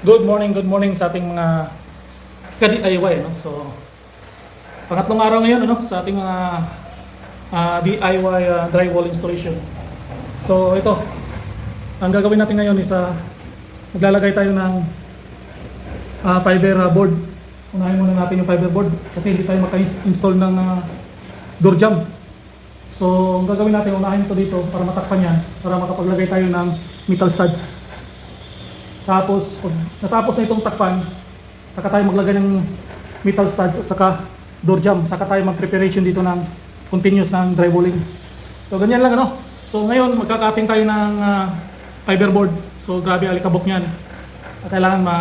Good morning, good morning sa ating mga ka-DIY. No? So, pangatlong araw ngayon ano, sa ating mga ah, DIY ah, drywall installation. So, ito. Ang gagawin natin ngayon is ah, maglalagay tayo ng ah, fiber ah, board. Unahin muna natin yung fiber board kasi hindi tayo maka-install ng ah, door jamb. So, ang gagawin natin, unahin ito dito para matakpan yan, para makapaglagay tayo ng metal studs. Tapos, pag natapos na itong takpan, saka tayo maglagay ng metal studs at saka door jamb. Saka tayo mag-preparation dito ng continuous ng drywalling. So, ganyan lang ano. So, ngayon, magkakating tayo ng ah, fiberboard. So, grabe alikabok niyan. At kailangan ma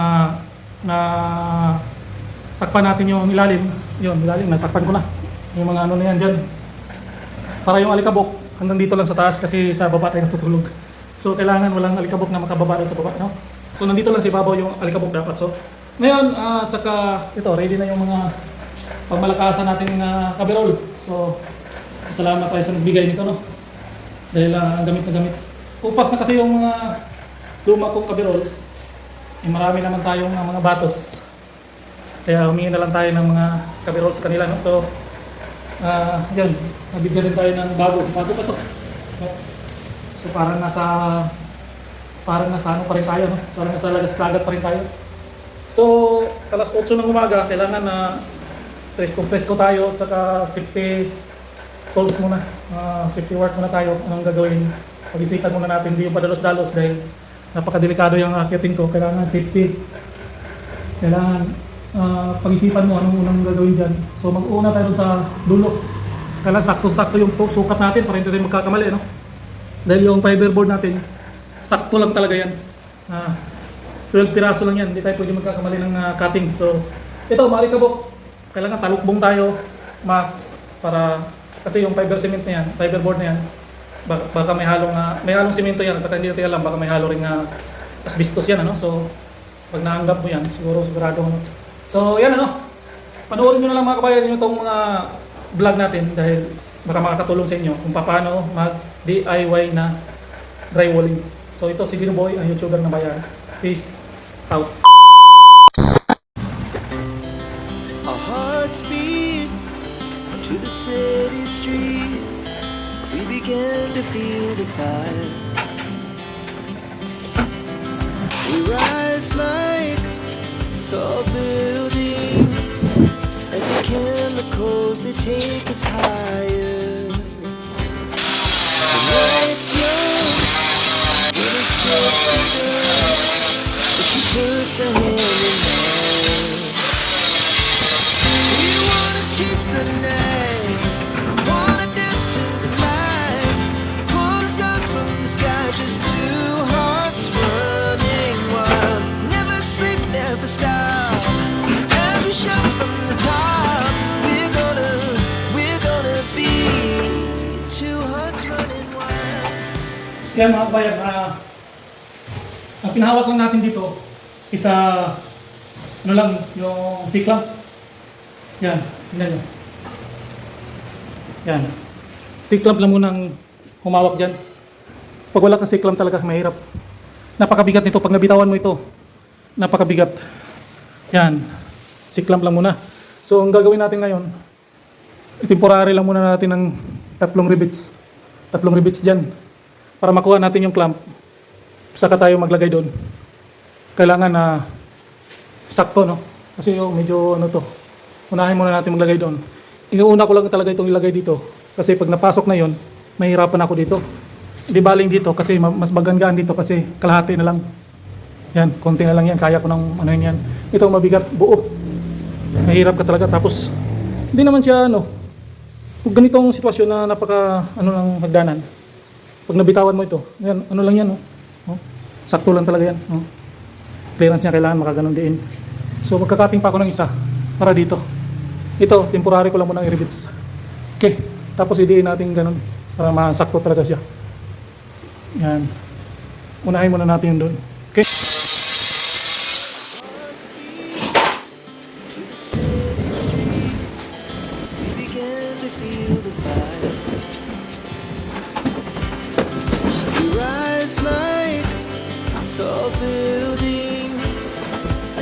na takpan natin yung ilalim. Yun, ilalim, natakpan ko na. Yung mga ano na yan dyan. Para yung alikabok, hanggang dito lang sa taas kasi sa baba tayo natutulog. So, kailangan walang alikabok na makababa sa baba, no? So, nandito lang si babaw yung alikabok dapat. So, ngayon, ah, at saka, ito, ready na yung mga pagmalakasan natin na kabirol. So, salamat tayo sa nagbigay nito, no? Dahil ah, gamit na gamit. Upas na kasi yung mga luma kong kabirol. Eh, marami naman tayong ah, mga batos. Kaya humingi na lang tayo ng mga kabirol sa kanila, no? So, ah, yun, nabigyan rin tayo ng bago. Bago pa to. So, parang nasa parang nasa ano pa rin tayo, no? Parang nasa lagas-lagat pa rin tayo. So, alas 8 ng umaga, kailangan na presko-presko tayo at saka safety tools muna. Ah, safety work muna tayo. Anong gagawin? Pag-isipan muna natin, hindi yung padalos-dalos dahil napakadelikado yung akitin ko. Kailangan safety. Kailangan ah, pag-isipan mo anong unang gagawin dyan. So, mag-una tayo sa dulo. Kailangan sakto-sakto yung sukat natin para hindi tayo magkakamali, no? Dahil yung fiberboard natin, sakto lang talaga yan. Ah, 12 piraso lang yan, hindi tayo pwede magkakamali ng ah, cutting. So, ito, marikabok. Kailangan talukbong tayo, mas, para, kasi yung fiber cement na yan, fiberboard na yan, baka, baka may halong, ah, may halong simento yan, at saka hindi natin alam, baka may halo ring uh, asbestos yan, ano? So, pag naanggap mo yan, siguro sigurado ano. So, yan ano, panoorin nyo na lang mga kabayan nyo itong mga vlog natin dahil baka makakatulong sa inyo kung paano mag-DIY na drywalling. So ito si Dino Boy, ang YouTuber na bayan. Peace out. Our hearts beat to the city streets. We began to feel the fire. We rise like tall buildings as the chemicals they take us higher. Yan mga bayan, ah, ang pinahawak lang natin dito, isa, ano lang, yung siklang. Yan, tingnan nyo. Yan. Siklam lang munang humawak dyan. Pag wala kang siklam talaga, mahirap. Napakabigat nito. Pag nabitawan mo ito, napakabigat. Yan. Siklam lang muna. So, ang gagawin natin ngayon, temporary lang muna natin ng tatlong rivets. Tatlong rivets dyan. Para makuha natin yung clamp. Saka tayo maglagay doon. Kailangan na sakto, no? Kasi yung medyo ano to. Unahin muna natin maglagay doon. Inuuna ko lang talaga itong ilagay dito. Kasi pag napasok na yon, mahirapan ako dito. Di baling dito kasi ma- mas magangaan dito kasi kalahati na lang. Yan, konti na lang yan. Kaya ko ng ano yan. Ito mabigat, buo. Mahirap ka talaga. Tapos, hindi naman siya ano. Kung ganitong sitwasyon na napaka ano ng hagdanan. Pag nabitawan mo ito, yan, ano lang yan, oh. Oh, Sakto lang talaga yan. Oh. Clearance niya kailangan makaganon din. So magkakating pa ako ng isa para dito. Ito, temporary ko lang muna i-rivets. Okay, tapos idiin natin ganun para masakto talaga siya. Yan. Unahin muna natin yun doon. Okay? Began to.